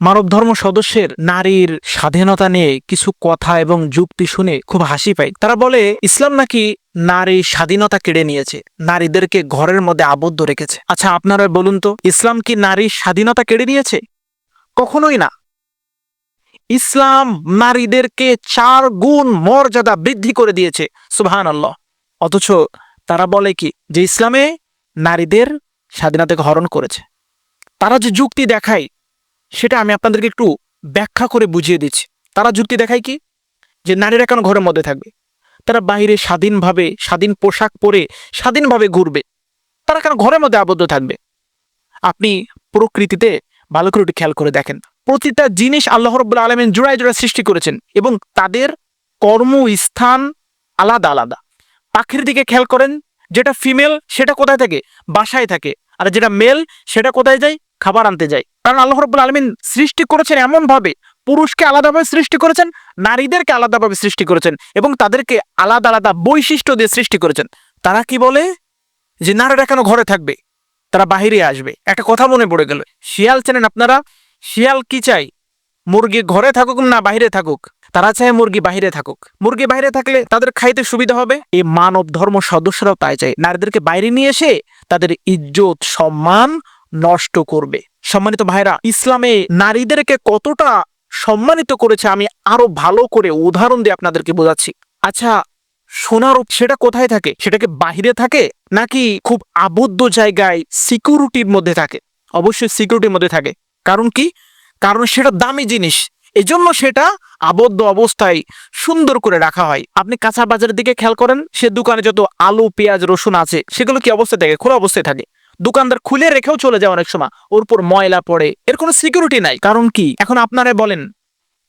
মানব ধর্ম সদস্যের নারীর স্বাধীনতা নিয়ে কিছু কথা এবং যুক্তি শুনে খুব হাসি পাই তারা বলে, ইসলাম নাকি নারী স্বাধীনতা কেড়ে নিয়েছে, নারীদেরকে ঘরের মধ্যে আবদ্ধ রেখেছে। আচ্ছা আপনারা বলুন তো, ইসলাম কি নারীর স্বাধীনতা কেড়ে নিয়েছে? কখনোই না। ইসলাম নারীদেরকে চার গুণ মর্যাদা বৃদ্ধি করে দিয়েছে সুবহান আল্লাহ অথচ তারা বলে কি, যে ইসলামে নারীদের স্বাধীনতাকে হরণ করেছে। তারা যে যুক্তি দেখায় সেটা আমি আপনাদেরকে একটু ব্যাখ্যা করে বুঝিয়ে দিচ্ছি। তারা যুক্তি দেখায় কি? যে নারীরা কেন ঘরের মধ্যে থাকবে? তারা বাইরে স্বাধীনভাবে, স্বাধীন পোশাক পরে, স্বাধীনভাবে ঘুরবে। তারা কেন ঘরের মধ্যে আবদ্ধ থাকবে? আপনি প্রকৃতিতে ভালো করে একটু খেয়াল করে দেখেন। প্রতিটা জিনিস আল্লাহ রব্বুল আলমিন জোড়ায় জোড়ায় সৃষ্টি করেছেন এবং তাদের কর্মস্থান আলাদা আলাদা। পাখির দিকে খেয়াল করেন, যেটা ফিমেল সেটা কোথায় থাকে? বাসায় থাকে। আর যেটা মেল সেটা কোথায় যায়? খাবার আনতে যায় কারণ আল্লাহ রব্বুল আলমিন সৃষ্টি করেছেন এমন ভাবে পুরুষকে আলাদাভাবে সৃষ্টি করেছেন, নারীদেরকে আলাদাভাবে সৃষ্টি করেছেন এবং তাদেরকে আলাদা আলাদা বৈশিষ্ট্য দিয়ে সৃষ্টি করেছেন। তারা কি বলে? যে নারীরা কেন ঘরে থাকবে? তারা বাহিরে আসবে। একটা কথা মনে পড়ে গেল। শিয়াল চেনেন আপনারা? শিয়াল কি চাই মুরগি ঘরে থাকুক না বাইরে থাকুক? তারা চায় মুরগি বাইরে থাকুক। মুরগি বাইরে থাকলে তাদের খাইতে সুবিধা হবে? এই মানব ধর্ম সদস্যরাও তাই চায়। নারীদেরকে বাইরে নিয়ে এসে তাদের ইজ্জত, সম্মান নষ্ট করবে। সম্মানিত ভাইরা ইসলামে নারীদেরকে কতটা সম্মানিত করেছে আমি আরও ভালো করে উদাহরণ দিয়ে আপনাদেরকে বোঝাচ্ছি। আচ্ছা সোনারূপ সেটা কোথায় থাকে? সেটাকে বাহিরে থাকে? নাকি খুব আবদ্ধ জায়গায় সিকিউরিটির মধ্যে থাকে? অবশ্যই সিকিউরিটির মধ্যে থাকে। কারণ কি? কারণ সেটা দামি জিনিস। এজন্য সেটা আবদ্ধ অবস্থায় সুন্দর করে রাখা হয়। আপনি কাঁচা বাজারের দিকে খেয়াল করেন, সে দোকানে যত আলু, পেঁয়াজ, রসুন আছে, সেগুলো কি অবস্থায় থাকে? খোলা অবস্থায় থাকে। দোকানদার খুলে রেখেও চলে যায় অনেক সময়। ওর উপর ময়লা পড়ে। এর কোনো সিকিউরিটি নাই। কারণ কি? এখন আপনারা বলেন,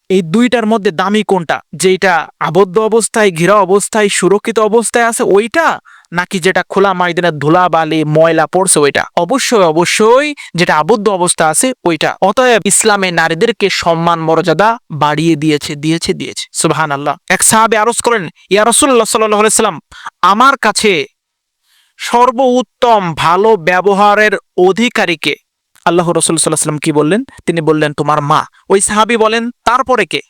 এই দুইটার মধ্যে দামি কোনটা? যেটা আবদ্ধ অবস্থায় ঘেরা অবস্থায়, সুরক্ষিত অবস্থায় আছে ওইটা? নাকি যেটা খোলা ময়দানে ধুলা, বালি, ময়লা পড়ছে ওইটা? অবশ্যই অবশ্যই যেটা আবদ্ধ অবস্থা আছে ওইটা। অতএব ইসলামে নারীদেরকে সম্মান, মর্যাদা বাড়িয়ে দিয়েছে দিয়েছে দিয়েছে। সুবহান আল্লাহ এক সাহাবে আরজ করেন, ইয়া সাল্লাম আমার কাছে সর্বোত্তম ভালো ব্যবহারের অধিকারীকে। আল্লাহ রসুল সাল্লাহ সাল্লাম কি বললেন? তিনি বললেন, তোমার মা। ওই সাহাবি বলেন, তারপরে কে?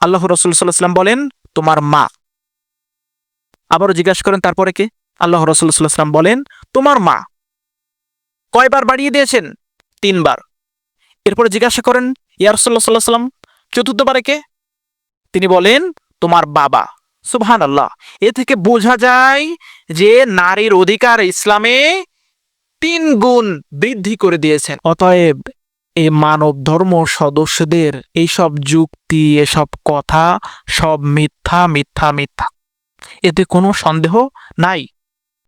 আল্লাহ রসুল সাল্লাহ সাল্লাম বলেন, তোমার মা। আবারও জিজ্ঞাসা করেন, তারপরে কে? আল্লাহ রসুল সাল্লাহ সাল্লাম বলেন, তোমার মা। কয়বার বাড়িয়ে দিয়েছেন? তিনবার। এরপরে জিজ্ঞাসা করেন ইয়ারসল্লাহ সাল্লাহ সাল্লাম চতুর্থবারে কে? তিনি বলেন, তোমার বাবা। সুবহান আল্লাহ এ থেকে বোঝা যায় যে নারীর অধিকার ইসলামে তিন গুণ বৃদ্ধি করে দিয়েছেন। অতএব এ মানব ধর্ম সদস্যদের এইসব যুক্তি, এসব কথা সব মিথ্যা মিথ্যা মিথ্যা। এতে কোনো সন্দেহ নাই।